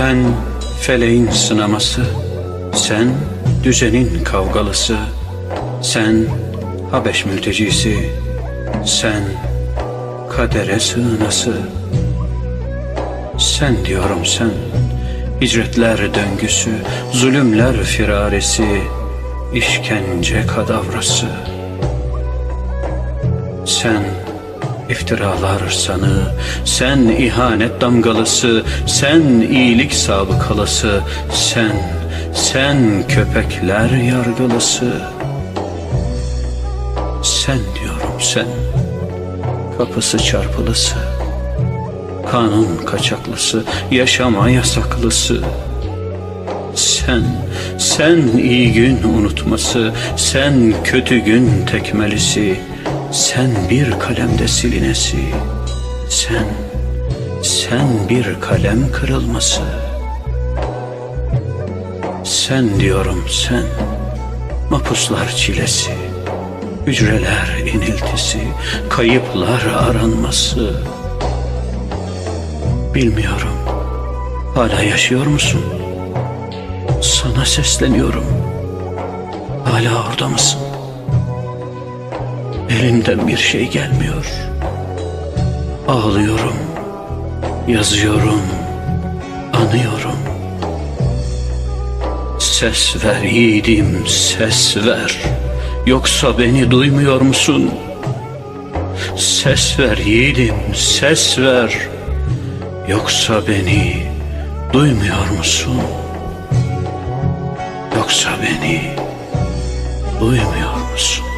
Ben feleğin sınaması, sen düzenin kavgalısı, sen Habeş mültecisi, sen kadere sığınası. Sen diyorum sen, hicretler döngüsü, zulümler firaresi, işkence kadavrası. Sen iftiralar sanı, sen ihanet damgalısı, sen iyilik sabıkalısı, sen, sen köpekler yargılısı. Sen diyorum sen, kapısı çarpılısı, kanun kaçaklısı, yaşama yasaklısı. Sen, sen iyi gün unutması, sen kötü gün tekmelisi, sen bir kalemde silinesi, sen, sen bir kalem kırılması. Sen diyorum sen, mapuslar çilesi, hücreler iniltisi, kayıplar aranması. Bilmiyorum, hala yaşıyor musun? Sana sesleniyorum. Hala orada mısın? Elimden bir şey gelmiyor. Ağlıyorum, yazıyorum, anıyorum. Ses ver yiğidim, ses ver. Yoksa beni duymuyor musun? Ses ver yiğidim, ses ver. Yoksa beni duymuyor musun? Yoksa beni duymuyor musun?